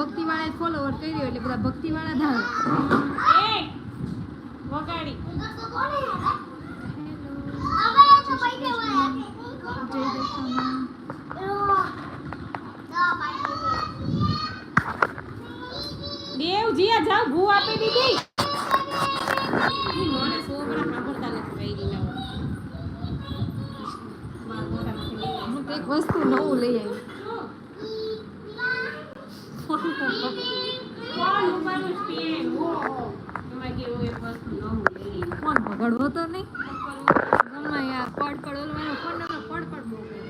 ભક્તિ વાળા ફોલોવર કર્યો એટલે બધા ભક્તિ વાળા ધારો વગાડી. જય દશામાં દેવ જીયા જાવ ભૂ આપી દીધી. મને છોકરા સાંભળતા નથી કઈ રીના મારા મોઢામાંથી લઈ લે. હું કંઈક વસ્તુ નવું લઈ આવી કોણ ઉપાડું સ્ટેન્ડ ઓહો એમાં કેવું એક વસ્તુ નવું લઈ આવી. ફોન પકડવો તો નહીં શું કરું? ગમે યાર પડ પડ ઓલવાનો ફોન નંબર પડ પડ બહુ કરે.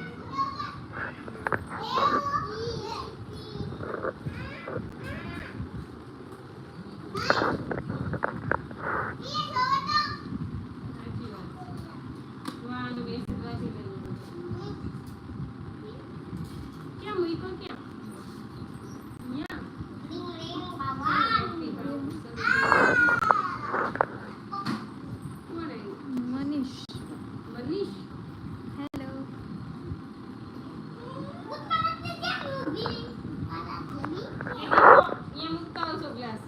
સાચી વાત. જોવાનું બેસી વાંચી લેવું. ક્યાં મૂક્યો ક્યાં? ન્યા. કોણ આવ્યું? મનીષ મનીષ? હેલો અહીંયા મૂકતા આવશો ગ્લાસ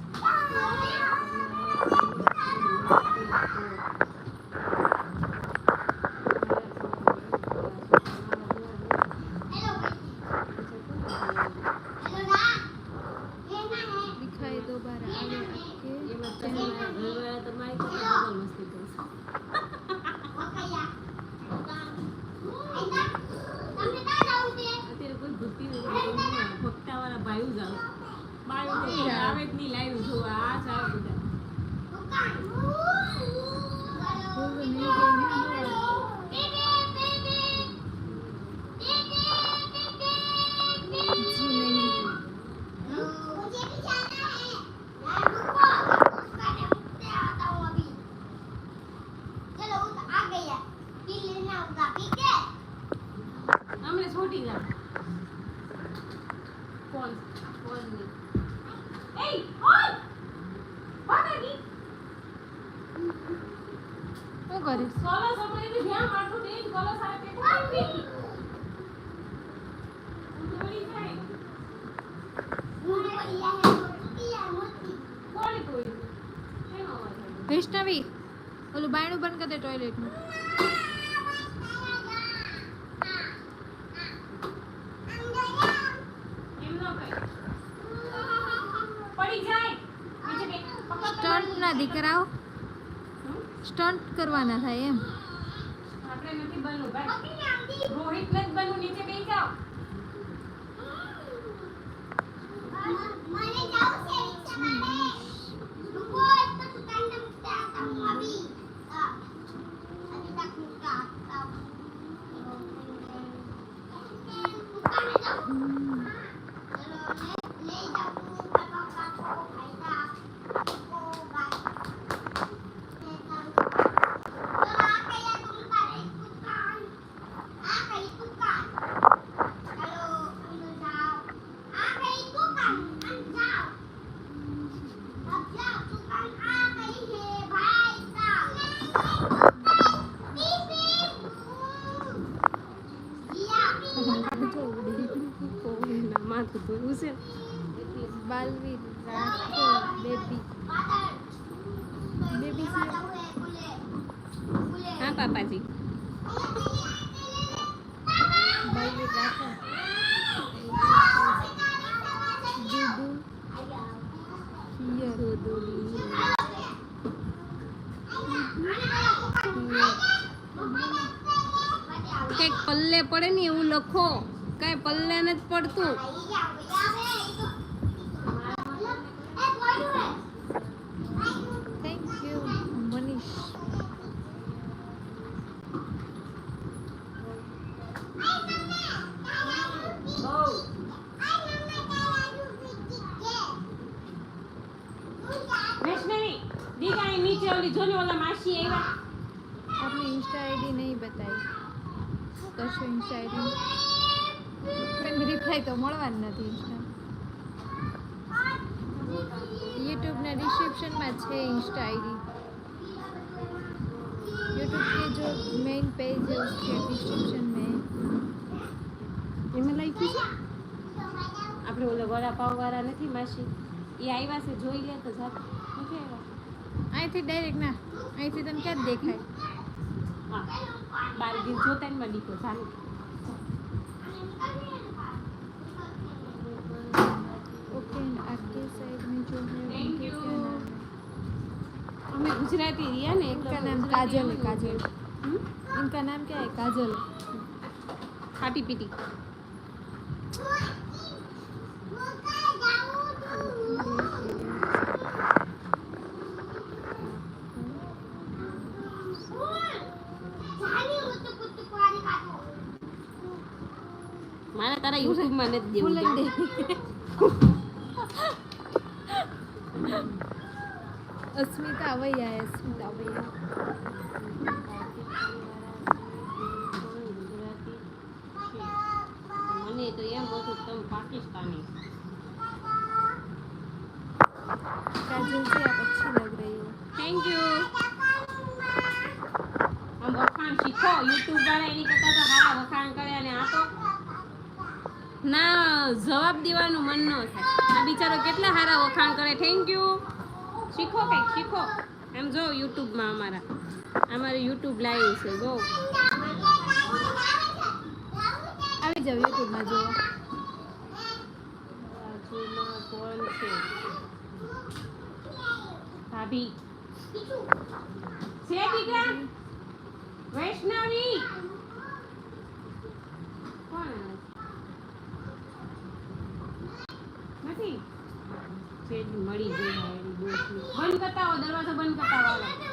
દિખાઈ દોબારા આવે આપકે એમાં તમારા ઘરવાળા તમારી સાથે ડબલ મસ્તી કરશે. અત્યારે કોઈ ભૂતી નથી. ભક્તાવાળા ભાઈઓ જ આવે. બાયો તો કોઈ આવે જ નહીં લાઈવ જોવા. આ જ આવે બધા. બોલો નહીં ગઈ ને જી નહીં ફોન. ફોન નહીં. એય, ઓય! ભાગી. શું કરીશ સોલો સમયથી ધ્યાન મારતું નહીં. જાય. કોણ કોઈ? શેનો અવાજ આવે? વૈષ્ણવી ઓલું બાયણું બંધ કરી દે ટોયલેટનું એમ ન કર. પડી જાય. નીચે બે. પકડ તો સ્ટન્ટ ના દીકરાઓ? સ્ટન્ટ કરવાના થાય એમ. આપણે નથી બનવું ભાઈ. રોહિત નથી બનવું નીચે બેસી. જાઓ માથું ધોવું છે બાલવીર રાખો બેબી બેબી હા પાપાજી બાલવીર રાખો દૂધુ હિયર કંઈક પલ્લે પડે ને એવું લખો કઈ પલ્લે નથી પડતું થેન્ક યુ મનીષ વૈષ્ણવી દીકા અહીં નીચે ઓલી જોને ઓલા માસી આવ્યા આપની ઇન્સ્ટા આઈડી નહીં બતાવી શું કરશો ઇન્સ્ટા આઈડી રિપ્લાય તો મળવાનું નથી ઇન્સ્ટા યુટ્યુબના ડિસ્ક્રિપ્શનમાં છે ઇન્સ્ટા આઈડી यूट्यूब के जो मेन पेज है उसके डिस्क्रिप्शन में એમાં લખ્યું છે આપણે આપણે ઓલા વડાપાવ વાળા નથી માસી એ આવ્યા છે જોઈ લે તો જાત નથી આવ્યા અહીંથી ડાયરેક્ટ ના અહીંથી તને ક્યાં જ દેખાય હા બાર ગીર જોતા ને માં દીકો ચાલુ ओके आपके साइड में जो है Thank उनके you. क्या नाम है અમે ગુજરાતી રહ્યા ને इनका એટલે नाम ગુજરાતી काजल है આવડે. काजल હમ? इनका नाम क्या है काजल ખાટી પીટી મારે તારા યુટ્યુબમાં નથી દેવું અસ્મિતા વૈયા અસ્મિતા વૈયા મને તો પાકિસ્તાની. થેન્ક યુ આમ વખાણ શીખો યુટ્યુબ વાળા એની કરતાં તો સારા વખાણ કરે અને આ તો ના જવાબ દેવાનું મન ન થાય. બિચારો કેટલા સારા વખાણ કરે. થેન્ક યુ શીખો કંઈક, શીખો. એમ જો યુટ્યુબમાં અમારા. અમારે યુટ્યુબ લાઈવ છે, જો. આવી જાવ યુટ્યુબમાં જુઓ. બાજુમાં ભાભી. છે દીકરા? વૈષ્ણવી? કોણ આવે છે? નથી છે જ મળી ગઈ. બંધ કરતા હો દરવાજો બંધ કરતા હો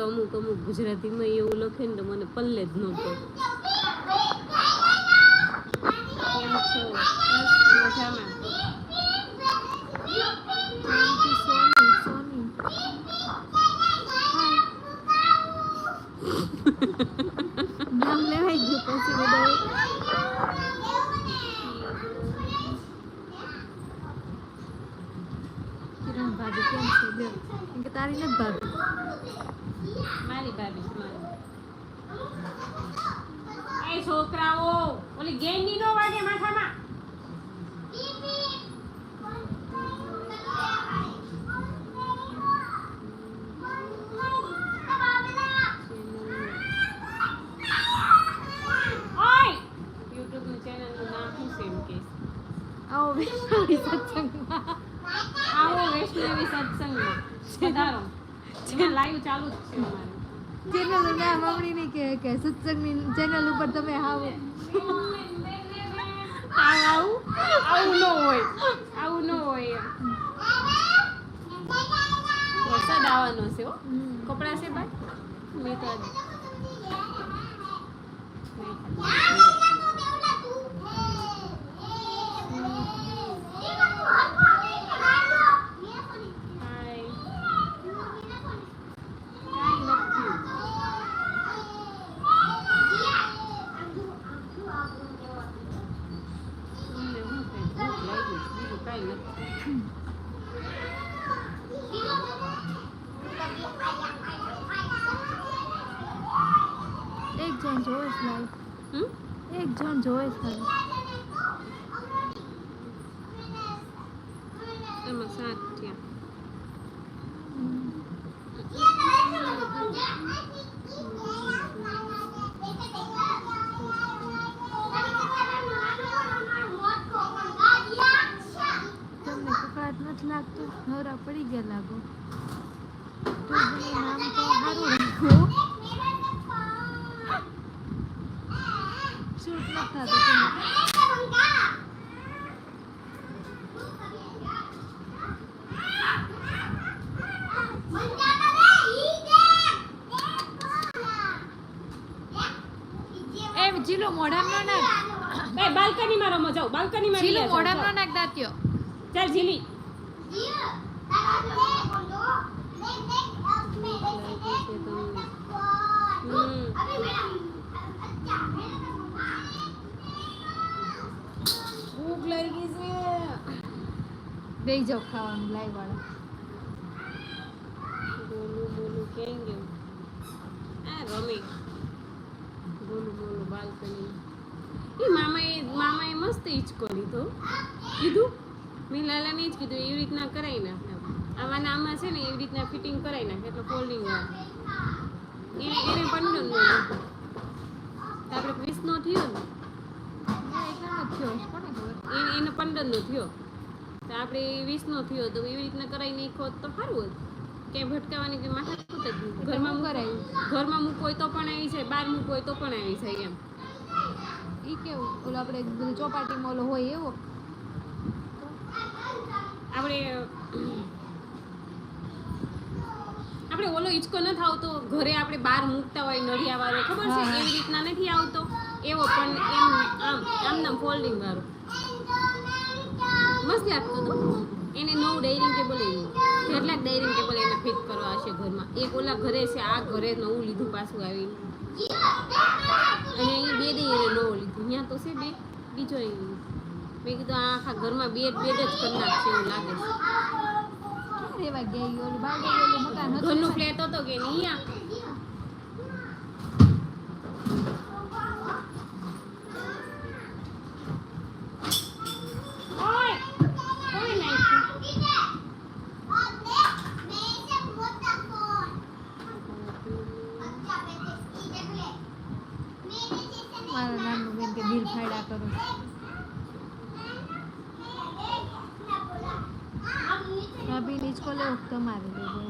તો અમુક અમુક ગુજરાતીમાં એવું લખે ને તો મને પલ્લે જ નહોતો કેમ છો બસ મજામાં થેન્ક યુ સોની સોની હાય નામ લેવાઈ ગયું પછી બધા કિરણ ભાભી કેમ છે બે કેમ કે તારી નથી ભાભી મારી ભાભી છે મારી એ છોકરાઓ ઓલી ગેંડી નો વાગે માથામાં ઓય YouTube નું ચેનલનું નામ શું છે એમ કે આવો વૈષ્ણવી સત્સંગમાં આવો વૈષ્ણવી સત્સંગમાં પધારો એમાં લાઈવ ચાલુ જ છે અમારે નામ આવડી નહીં કે કે સત્સંગની ચેનલ ઉપર તમે આવો. આવું? આવું ન હોય. આવું ન હોય વરસાદ આવવાનો છે હો. કપડાં કપડા છે ભાઈ? મેં તો આજ- નહીં. જોવે છે લાઈવ હમ એક જણ જોવે છે ખાલી એમાં સાત થયા તમને કકડાટ નથી લાગતો પડી ગયા લાગો. નામ તો સારું રાખ્યું. શૂટ નથી થતું એ જીલો મોઢામાં ન નાખ. બે બાલ્કનીમાં રમો જાઓ બાલ્કનીમાં જીલો રમ્યા જાઓ, મોઢામાં ન નાખ દાંતિયો ચાલ ઝીલી ભૂખ લાગી છે બેહી જાઓ ખાવાનું લાઈ વાળા. બોલું બોલું, કેમ ગયું આ રમે. બોલું બોલું, બાલ્કની. એ મામાએ મામાએ મસ્ત હિંચકો લીધો કીધું? મેં લાલાને જ કીધું, એવી રીતના કરાવી નાખ એમ. આમાં છે ને એવી રીતના ફિટિંગ કરાવી નાખે એટલે ફોલ્ડિંગ એને એને પંદર નો આપણે વીસ નો થયો ને? એને પંદર નો થયો. તો આપણે વીસ નો થયો તો એવી રીતના કરાવી નાખો તો સારું હતું. ક્યાંય ભટકાવાની કે માથા. ઘરમાં કરાયું ઘરમાં મૂકો હોય તો પણ આવી જાય બહાર મૂકો હોય તો પણ આવી જાય એમ. ઈ કેવું? ઓલો આપણે ચોપાટી મોલો હોય એવો? આપણે આપણે ઓલો હિંચકો નથી આવતો ઘરે આપણે બહાર મૂકતા હોય નળિયા વાળો ખબર છે. એવી રીતના નથી આવતો. એવો પણ એમ આમ આમ નામ ફોલ્ડિંગ વાળો. મસ્ત લાગતો હતો એને નવું ડાઇનિંગ ટેબલ એવું કેટલાક ડાઇનિંગ ટેબલ એને ફિટ કરવા હશે ઘરમાં. એક ઓલા ઘરે છે આ ઘરે નવું લીધું પાછું આવીને. અને અહીં દે એને નવું લીધું. ત્યાં તો છે બે. બીજો અહીં મેં કીધું આ આખા ઘરમાં બેડ બેડ જ કરી નાખશે એવું લાગે છે. ક્યાં રેવા ગયા ઈ ઓલું બાર ઓલું મકાન હતું ઘરનું? ફ્લેટ હતો કે નહીં આ ઓય કોઈ નાખ્યું મારા નાનું બેન કે બિલ ફાયડા કરો ભાભી નીચકો લેવો કે તમારે લેવો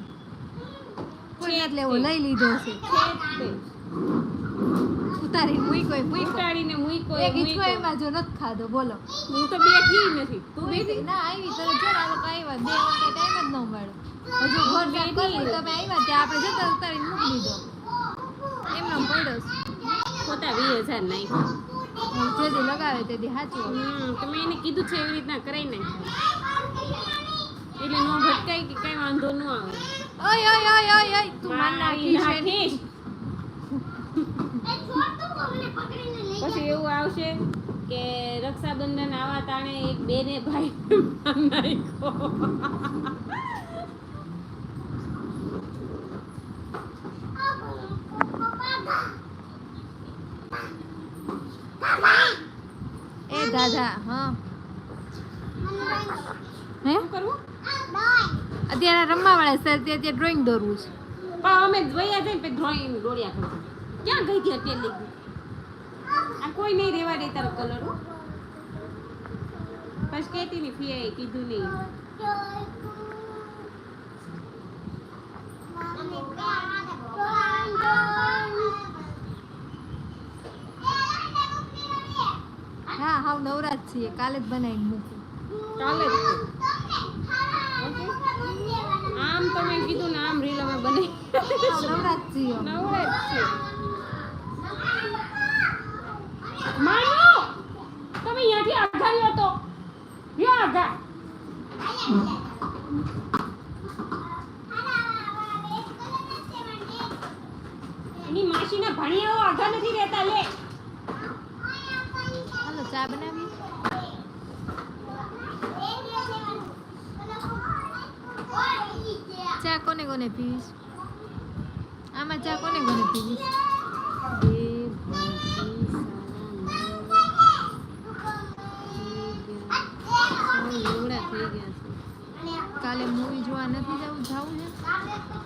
કોઈ નથી લેવો લઈ લીધો છે. ઉતારી મૂકો. ઉતારીને મૂકો એક. એમાં જો નથી ખાધો બોલો. હું તો બેઠી નથી. તું બેઠી? ના આવી તો જો આ લોકો આવ્યા બે વાગે ટાઈમ જ ન મળ્યો હજુ ઘર કરવું તમે આવ્યા ત્યાં આપણે જતા ઉતારીને મૂકી દીધો. એમાં પડ્યો. ખોટા વીસ હજાર નાખ્યો. જે જે લગાવે તે દી સાચું હોય. હમ તો એને કીધું છે એવી રીતના કરાઈ નાખ્યું. એટલે નો ભટકાય કે કઈ વાંધો ન આવે. ઓય ઓય ઓય ઓય ઓય તું માર નાખીશ. પછી એવું આવશે કે રક્ષાબંધન આવા તાણે એક બેને ભાઈ નાખ્યો. એ દાદા હા. હે. કરવું? અત્યારે રમવા વાળા સર તે ત્યાં ડ્રોઈંગ દોરવું છે. પણ અમે જોયા છે ને પછી ડ્રોઈંગ દોડ્યા કરતા ક્યાં ગઈ હતી અત્યારે લઈ આ કોઈ નહીં રેવા દે તારો કલર પછી કહેતી ની ફી કીધું નહીં. હા હાવ નવરાજ છીએ. કાલે જ બનાવીને મૂકું. કાલે જ તે. Okay? આમ તમે કીધું ને આમ રીલ અમે બની. હાવ નવરાજ છીએ અમે. નવરે જ છે માનો તમે અહીંયાથી આઘા લ્યો તો લ્યો આઘા એની માસીના ભણિયાઓ આઘા નથી રહેતા લે. ચાલો ચા બનાવી. કોને પીવીશ? આમાં ચા કોને કોને પીવીશ? કાલે મૂવી જોવા નથી જવું જવું છે?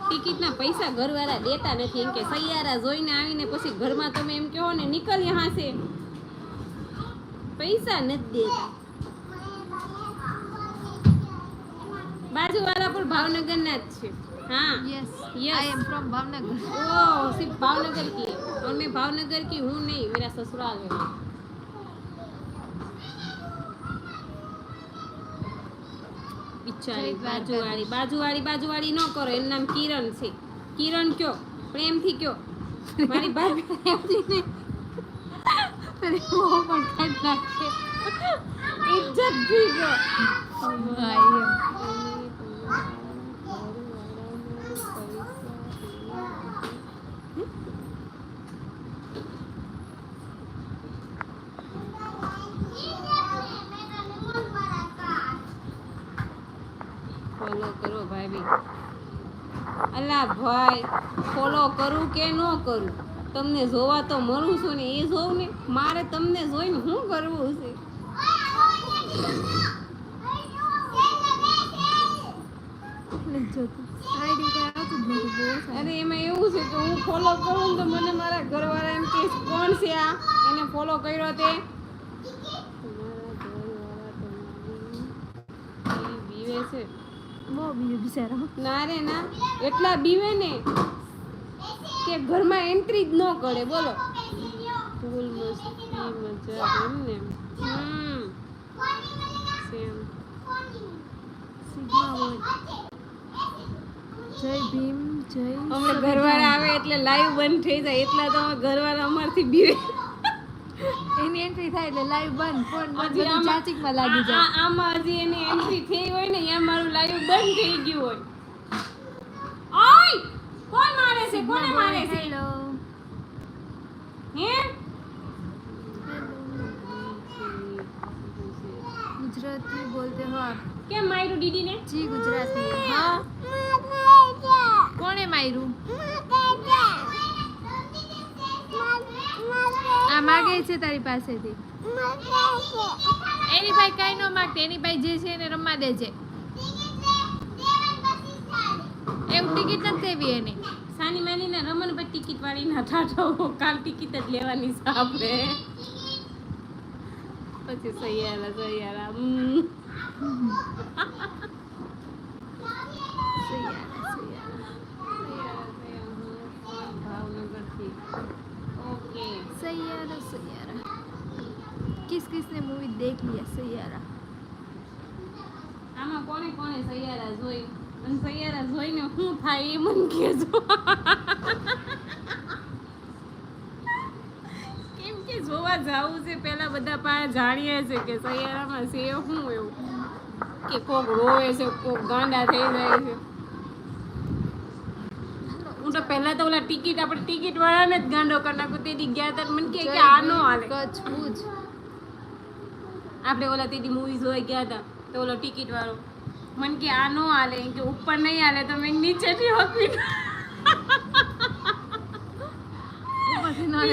ટિકિટના પૈસા ઘરવાળા દેતા નથી, એમ કે સૈયારા જોઈને આવીને પછી ઘરમાં તમે એમ કહો ને નીકળ્યા હાશે. પૈસા નથી દેતા. બાજુ બાજુવાળા પણ ભાવનગરના જ છે. हाँ yes Yes. I am from Bhavnagar ओ सिर्फ भावनगर की है और मैं भावनगर की हूँ नहीं मेरा ससुराल है બિચારી જય દ્વારકા. બાજુવાળી બાજુવાળી બાજુવાળી ન કરો એનું નામ કિરણ છે કિરણ કયો પ્રેમથી કયો મારી ભાભી પ્રેમથી નહીં અરે वो પણ ખતરનાક છે ઇજ્જત થી કયો અલા ભાઈ ફોલો કરું કે ન કરું? તમને જોવા તો મળું છું ને એ જોઉં ને? મારે તમને જોઈને શું કરવું છે. અરે, એમાં એવું છે કે હું ફોલો કરું તો મને મારા ઘરવાળા એમ કે, કોણ છે આ? એને ફોલો કર્યો તે. છે. બહુ બીજું બિચારા. ના રે ના. એટલા બીવે ને કે ઘરમાં એન્ટ્રી જ ન કરે બોલો. ફૂલ મસ્તી મજા એમ ને હમ. સેમ. સિગ્મા જય ભીમ જય હમણાં ઘરવાળા આવે એટલે લાઈવ બંધ થઈ જાય એટલા તો ઘરવાળા અમારથી બીવે. એની એન્ટ્રી થાય એટલે લાઈવ બંધ. ફોન બંધ ચાચિકમાં લાગી જાય. આમાં હજી એની એન્ટ્રી થઈ હોય ને એમ મારું લાઈવ બંધ થઈ ગયું હોય. ઓય! કોણ મારે છે? કોને મારે છે? હેલો હે? ગુજરાતી બોલતે હો કેમ માયરું દીદી ને જી ગુજરાતી. હા? કોણે માયરું માગે છે તારી પાસેથી? એની ભાઈ કઈ ન માગતી એની ભાઈ જે છે એને રમવા દે છે એવું ટિકિટ નથી દેવી એની. સાની માની ને રમણ પર ટિકિટ વાળી ના ઠાઠો કાલ ટિકિટ જ લેવાની છે આપણે. પછી સૈયારા સૈયારા. किस किसने मूवी देख लिया सैयारा આમાં કોને કોને સૈયારા જોઈ અને સૈયારા જોઈને શું થાય એ મને કહેજો કેમ કે જોવા જાવું છે પેલા બધા પાસે જાણીએ છે કે સૈયારામાં છે શું એવું કે કોક રોવે છે કોક ગાંડા થઈ જાય છે હું તો પહેલા તો ઓલા ટિકિટ આપણે ટિકિટ વાળાને જ ગાંડો કરી નાખું તેથી ગયા હતા મને કહે કે આ નો હાલે કચ્છ ભુજ આપણે ઓલા તેથી મૂવી જોઈ ગયા હતા તો ઓલો ટિકિટ વાળો. મને કે આ નો હાલે કે ઉપર નહીં હાલે તો મેં નીચેથી લે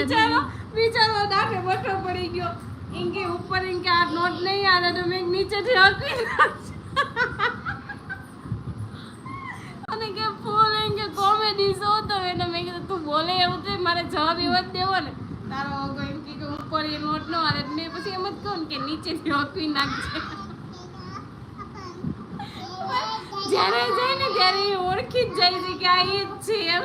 બિચારો બિચારો દાંતે બટો પડી ગયો. એમ કે ઉપર એમ કે આ નોટ નહીં હાલે તો મેં નીચેથી હકવી અને કે ફૂલ એમ કે કોમેડી શો તો એને મેં કીધું તું બોલે એવું તો મારે જવાબ એવો જ દેવો ને. તારો વગર એમ કે ઉપર એ નોટ નો આવે મેં પછી એમ જ કહું કે નીચેથી હકવી નાખજે. જ્યારે જાય ને ત્યારે એ ઓળખી જ જાય છે કે આ એ જ છે એમ.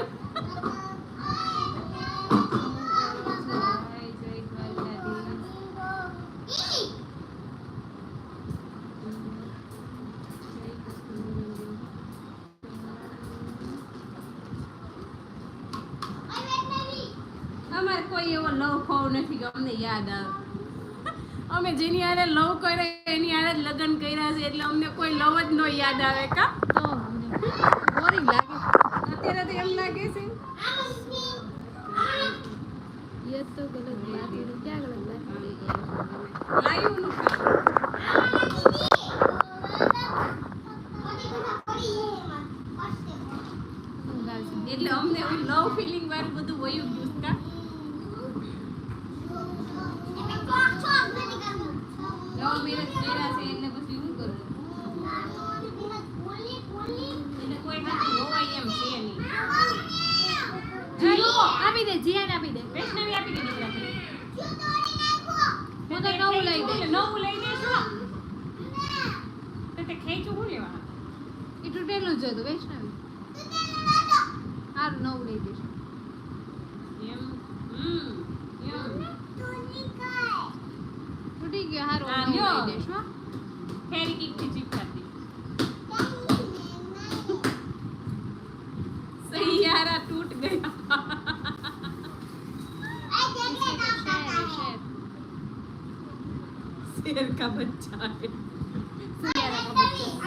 અમારે કોઈ એવો લવ ખોવ નથી કે અમને યાદ આવે. અમે જેની આરે લવ કર્યા, એની આરે જ લગ્ન કર્યા છે, એટલે અમને કોઈ લવ જ નો યાદ આવે કા? તો બોરિંગ લાગે. અત્યારે તો એમ લાગે છે. યસ, તો ગલત લાગે. ક્યાં ગલત લાગે? લાયું એટલે પછી શું કરું? કોઈ નથી એમ છે નહીં. આપી દે જીયાને આપી દે. વૈષ્ણવી આપી દે હું તો નવું લઈ દે નવું લઈ દે છો તે ખેંચું હું લેવા? એટલું પેલું વૈષ્ણવી. સારું નવું લઈ દેશું એમ હમ. शेर का बच्चा है शेर का बच्चा